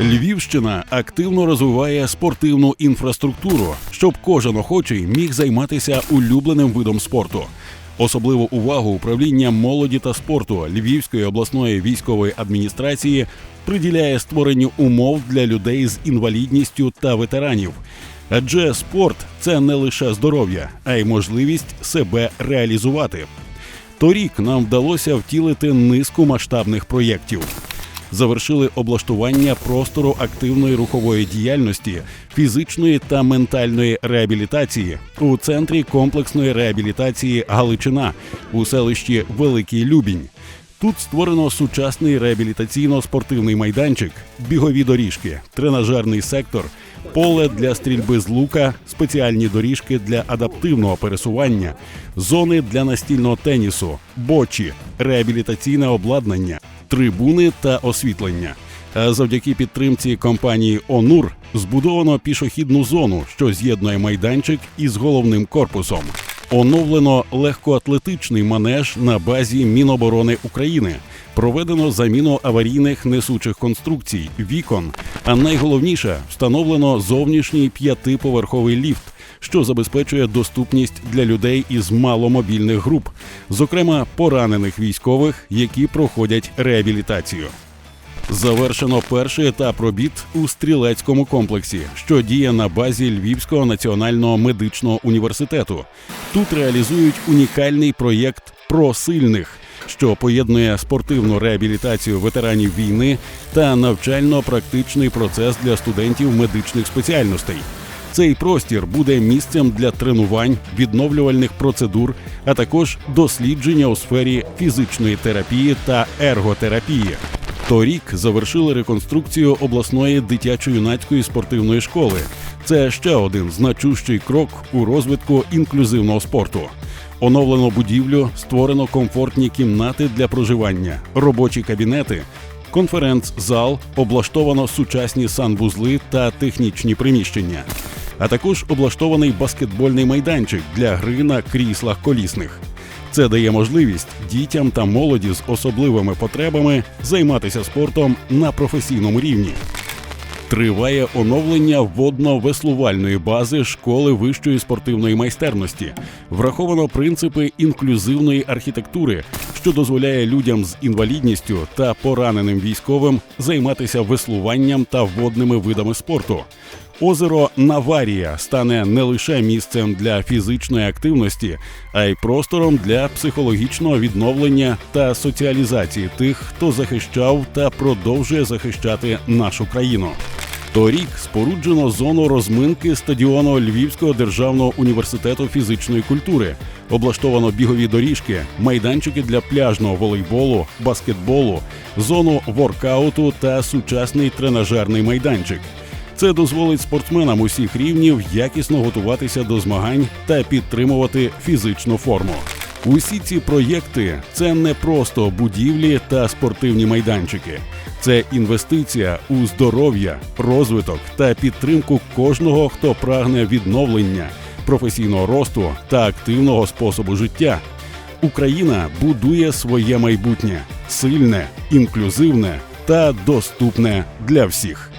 Львівщина активно розвиває спортивну інфраструктуру, щоб кожен охочий міг займатися улюбленим видом спорту. Особливу увагу управління молоді та спорту Львівської обласної військової адміністрації приділяє створенню умов для людей з інвалідністю та ветеранів. Адже спорт це не лише здоров'я, а й можливість себе реалізувати. Торік нам вдалося втілити низку масштабних проєктів. Завершили облаштування простору активної рухової діяльності, фізичної та ментальної реабілітації у центрі комплексної реабілітації Галичина у селищі Великий Любінь. Тут створено сучасний реабілітаційно-спортивний майданчик, бігові доріжки, тренажерний сектор, поле для стрільби з лука, спеціальні доріжки для адаптивного пересування, зони для настільного тенісу, бочі, реабілітаційне обладнання, трибуни та освітлення. А завдяки підтримці компанії Онур збудовано пішохідну зону, що з'єднує майданчик із головним корпусом. Оновлено легкоатлетичний манеж на базі Міноборони України. Проведено заміну аварійних несучих конструкцій, вікон. А найголовніше встановлено зовнішній п'ятиповерховий ліфт, що забезпечує доступність для людей із маломобільних груп, зокрема поранених військових, які проходять реабілітацію. Завершено перший етап робіт у стрілецькому комплексі, що діє на базі Львівського національного медичного університету. Тут реалізують унікальний проєкт про сильних, що поєднує спортивну реабілітацію ветеранів війни та навчально-практичний процес для студентів медичних спеціальностей. Цей простір буде місцем для тренувань, відновлювальних процедур, а також дослідження у сфері фізичної терапії та ерготерапії. Торік завершили реконструкцію обласної дитячо-юнацької спортивної школи. Це ще один значущий крок у розвитку інклюзивного спорту. Оновлено будівлю, створено комфортні кімнати для проживання, робочі кабінети, конференц-зал, облаштовано сучасні санвузли та технічні приміщення, а також облаштований баскетбольний майданчик для гри на кріслах колісних. Це дає можливість дітям та молоді з особливими потребами займатися спортом на професійному рівні. Триває оновлення водно-веслувальної бази школи вищої спортивної майстерності. Враховано принципи інклюзивної архітектури, що дозволяє людям з інвалідністю та пораненим військовим займатися веслуванням та водними видами спорту. Озеро Наварія стане не лише місцем для фізичної активності, а й простором для психологічного відновлення та соціалізації тих, хто захищав та продовжує захищати нашу країну. Торік споруджено зону розминки стадіону Львівського державного університету фізичної культури. Облаштовано бігові доріжки, майданчики для пляжного волейболу, баскетболу, зону воркауту та сучасний тренажерний майданчик. Це дозволить спортсменам усіх рівнів якісно готуватися до змагань та підтримувати фізичну форму. Усі ці проєкти це не просто будівлі та спортивні майданчики, це інвестиція у здоров'я, розвиток та підтримку кожного, хто прагне відновлення, професійного росту та активного способу життя. Україна будує своє майбутнє сильне, інклюзивне та доступне для всіх.